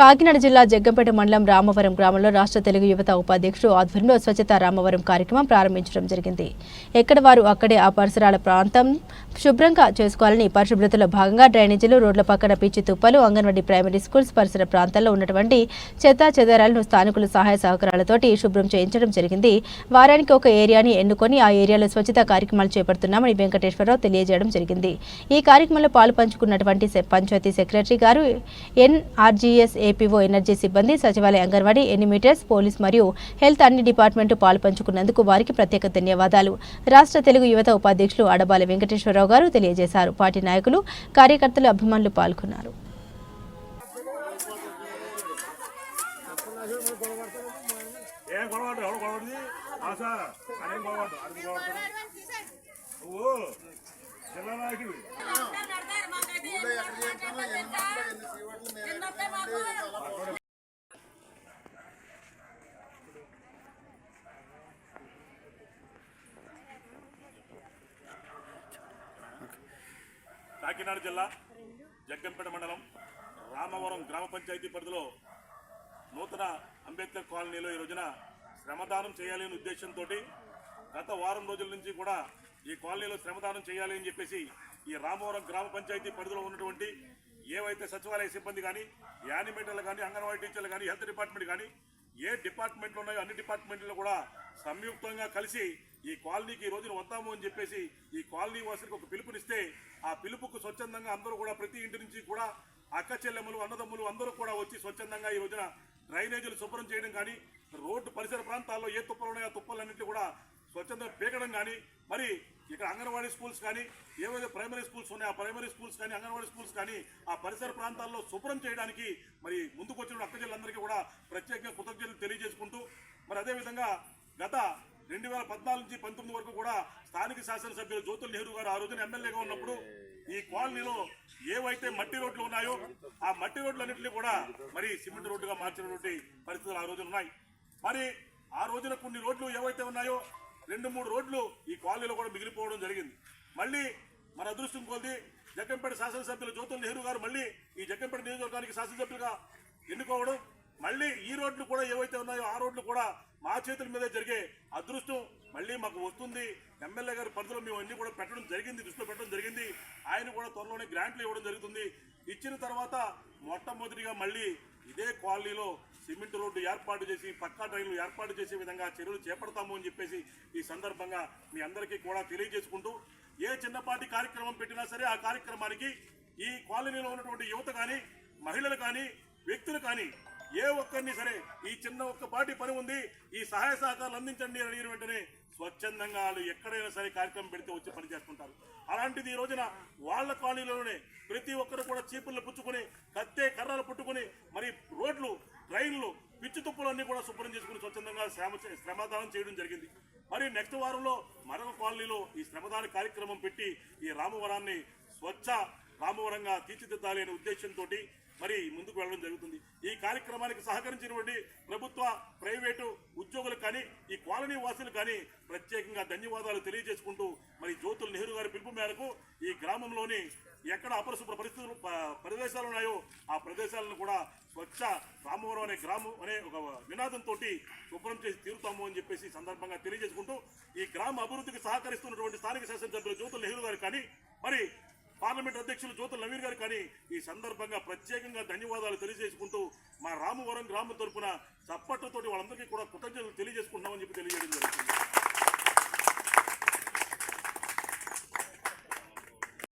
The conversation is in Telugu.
కాకినాడ జిల్లా జగ్గంపేట మండలం రామవరం గ్రామంలో రాష్ట్ర తెలుగు యువత ఉపాధ్యక్షుడు ఆధ్వర్యంలో స్వచ్ఛత రామవరం కార్యక్రమం ప్రారంభించడం జరిగింది. ఎక్కడ వారు అక్కడే ఆ పరిసరాల ప్రాంతం శుభ్రంగా చేసుకోవాలని పరిశుభ్రతలో భాగంగా డ్రైనేజీలు రోడ్ల పక్కన పిచ్చి తుప్పలు అంగన్వాడీ ప్రైమరీ స్కూల్స్ పరిసర ప్రాంతాల్లో ఉన్నటువంటి చెత్త చెదారాలను స్థానికుల సహాయ సహకారాలతోటి శుభ్రం చేయించడం జరిగింది. వారానికి ఒక ఏరియాని ఎన్నుకొని ఆ ఏరియాలో స్వచ్ఛత కార్యక్రమాలు చేపడుతున్నామని వెంకటేశ్వరరావు తెలియజేయడం జరిగింది. ఈ కార్యక్రమంలో పాలు పంచుకున్నటువంటి పంచాయతీ సెక్రటరీ గారు ఎన్ఆర్జీఎస్ ఏపీఓ ఎనర్జీ సిబ్బంది సచివాలయ అంగన్వాడీ ఎనిమీటర్స్ పోలీస్ మరియు హెల్త్ అన్ని డిపార్ట్మెంట్ పాల్పంచుకున్నందుకు వారికి ప్రత్యేక ధన్యవాదాలు. రాష్ట్ర తెలుగు యువత ఉపాధ్యక్షులు అడబాల వెంకటేశ్వరరావు గారు తెలియజేశారు. పార్టీ నాయకులు కార్యకర్తలు అభిమానులు పాల్గొన్నారు. ఏం గొడవడు ఎవడు అదేం గొడవడు అది గొడవడు నువ్వు జిల్లా నాయకుడు కాకినాడ జిల్లా జగ్గంపేట మండలం రామవరం గ్రామ పంచాయతీ పరిధిలో నూతన అంబేద్కర్ కాలనీలో ఈ రోజున శ్రమదానం చేయాలి అనే ఉద్దేశంతో గత వారం రోజుల నుంచి కూడా ఈ కాలనీలో శ్రమదానం చేయాలి అని చెప్పేసి ఈ రామవరం గ్రామ పంచాయతీ పరిధిలో ఉన్నటువంటి ఏవైతే సచివాలయ సిబ్బంది కానీ యానిమేటర్లు కానీ అంగన్వాడీ టీచర్లు కానీ హెల్త్ డిపార్ట్మెంట్ కానీ ఏ డిపార్ట్మెంట్లు ఉన్నాయో అన్ని డిపార్ట్మెంట్లో కూడా సంయుక్తంగా కలిసి ఈ కాలనీకి ఈ రోజున వద్దాము అని చెప్పేసి ఈ కాలనీ వాసులకు ఒక పిలుపునిస్తే ఆ పిలుపుకు స్వచ్ఛందంగా అందరూ కూడా ప్రతి ఇంటి నుంచి కూడా అక్క చెల్లెమ్మలు అన్నదమ్ములు అందరూ కూడా వచ్చి స్వచ్ఛందంగా ఈ రోజున డ్రైనేజీలు శుభ్రం చేయడం కానీ రోడ్డు పరిసర ప్రాంతాల్లో ఏ తుప్పలు ఉన్నాయో ఆ తుప్పలన్నింటినీ కూడా స్వచ్ఛందంగా పీకడం కానీ మరి ఇక్కడ అంగన్వాడీ స్కూల్స్ కానీ ఏవైతే ప్రైమరీ స్కూల్స్ ఉన్నాయో ఆ ప్రైమరీ స్కూల్స్ కానీ అంగన్వాడీ స్కూల్స్ కానీ ఆ పరిసర ప్రాంతాల్లో శుభ్రం చేయడానికి మరి ముందుకు వచ్చిన అక్క కూడా ప్రత్యేకంగా కృతజ్ఞతలు తెలియజేసుకుంటూ మరి అదేవిధంగా గత రెండు వేల పద్నాలుగు నుంచి పంతొమ్మిది వరకు కూడా స్థానిక శాసనసభ్యులు జ్యోతుల్ నెహ్రూ గారు ఆ రోజున ఎమ్మెల్యేగా ఉన్నప్పుడు ఈ కాలనీలో ఏవైతే మట్టి రోడ్లు ఉన్నాయో ఆ మట్టి రోడ్లన్నింటినీ కూడా మరి సిమెంట్ రోడ్డుగా మార్చినటువంటి పరిస్థితులు ఆ రోజున ఉన్నాయి. మరి ఆ రోజున కొన్ని రోడ్లు ఏవైతే ఉన్నాయో రెండు మూడు రోడ్లు ఈ కాలనీలో కూడా మిగిలిపోవడం జరిగింది. మళ్ళీ మన అదృష్టం కొద్ది జగ్గంపేట శాసనసభ్యులు జ్యోతుల్ నెహ్రూ గారు మళ్ళీ ఈ జగ్గంపేట నియోజకవర్గానికి శాసనసభ్యులుగా ఎన్నుకోవడం మళ్ళీ ఈ రోడ్లు కూడా ఏవైతే ఉన్నాయో ఆ రోడ్లు కూడా మా చేతుల మీదే జరిగే అదృష్టం మళ్ళీ మాకు వస్తుంది. ఎమ్మెల్యే గారి పరిధిలో మేము అన్ని కూడా పెట్టడం జరిగింది దృష్టిలో పెట్టడం జరిగింది. ఆయన కూడా త్వరలోనే గ్రాంట్లు ఇవ్వడం జరుగుతుంది. ఇచ్చిన తర్వాత మొట్టమొదటిగా మళ్ళీ ఇదే కాలనీలో సిమెంట్ రోడ్డు ఏర్పాటు చేసి పక్కా డ్రైన్లు ఏర్పాటు చేసే విధంగా చర్యలు చేపడతాము అని చెప్పేసి ఈ సందర్భంగా మీ అందరికీ కూడా తెలియజేసుకుంటూ ఏ చిన్నపాటి కార్యక్రమం పెట్టినా సరే ఆ కార్యక్రమానికి ఈ కాలనీలో ఉన్నటువంటి యువత కానీ మహిళలు కానీ వ్యక్తులు కానీ ఏ ఒక్కరిని సరే ఈ చిన్న ఒక్క పాటి పని ఉంది ఈ సహాయ సహకారాలు అందించండి అని అడిగిన వెంటనే స్వచ్ఛందంగా వాళ్ళు ఎక్కడైనా సరే కార్యక్రమం పెడితే వచ్చి పని చేసుకుంటారు అలాంటిది ఈ రోజున వాళ్ళ కాలనీలోనే ప్రతి ఒక్కరు కూడా చీపుళ్ళు పుచ్చుకొని కత్తే కర్రలు పుట్టుకుని మరి రోడ్లు రైళ్ళు పిచ్చి తుప్పులన్నీ కూడా శుభ్రం చేసుకుని స్వచ్ఛందంగా శ్రమ శ్రమదానం చేయడం జరిగింది. మరి నెక్స్ట్ వారంలో మరొక కాలనీలో ఈ శ్రమదాన కార్యక్రమం పెట్టి ఈ రామవరాన్ని స్వచ్ఛ రామవరంగా తీర్చిదిద్దాలి అనే ఉద్దేశంతో మరి ముందుకు వెళ్ళడం జరుగుతుంది. ఈ కార్యక్రమానికి సహకరించినటువంటి ప్రభుత్వ ప్రైవేటు ఉద్యోగులు కానీ ఈ కాలనీ వాసులు కానీ ప్రత్యేకంగా ధన్యవాదాలు తెలియజేసుకుంటూ మరి జ్యోతుల నెహ్రూ గారి పిలుపు మేరకు ఈ గ్రామంలోని ఎక్కడ అపరిశుభ్ర పరిస్థితులు ప్రదేశాలు ఉన్నాయో ఆ ప్రదేశాలను కూడా స్వచ్ఛ రామవరం అనే గ్రామం అనే ఒక నినాదంతో శుభ్రం చేసి తీరుతాము అని చెప్పేసి సందర్భంగా తెలియజేసుకుంటూ ఈ గ్రామ అభివృద్ధికి సహకరిస్తున్నటువంటి స్థానిక శాసనసభ్యులు జ్యోతుల నెహ్రూ గారు కానీ పార్లమెంట్ అధ్యక్షులు జ్యోతుల్ నవీర్ గారు కానీ ఈ సందర్భంగా ప్రత్యేకంగా ధన్యవాదాలు తెలియజేసుకుంటూ మా రామవరం గ్రామం తరపున చప్పట్లతోటి వాళ్ళందరికీ కూడా కృతజ్ఞతలు తెలియజేసుకుంటున్నామని చెప్పి తెలియజేయడం జరుగుతుంది.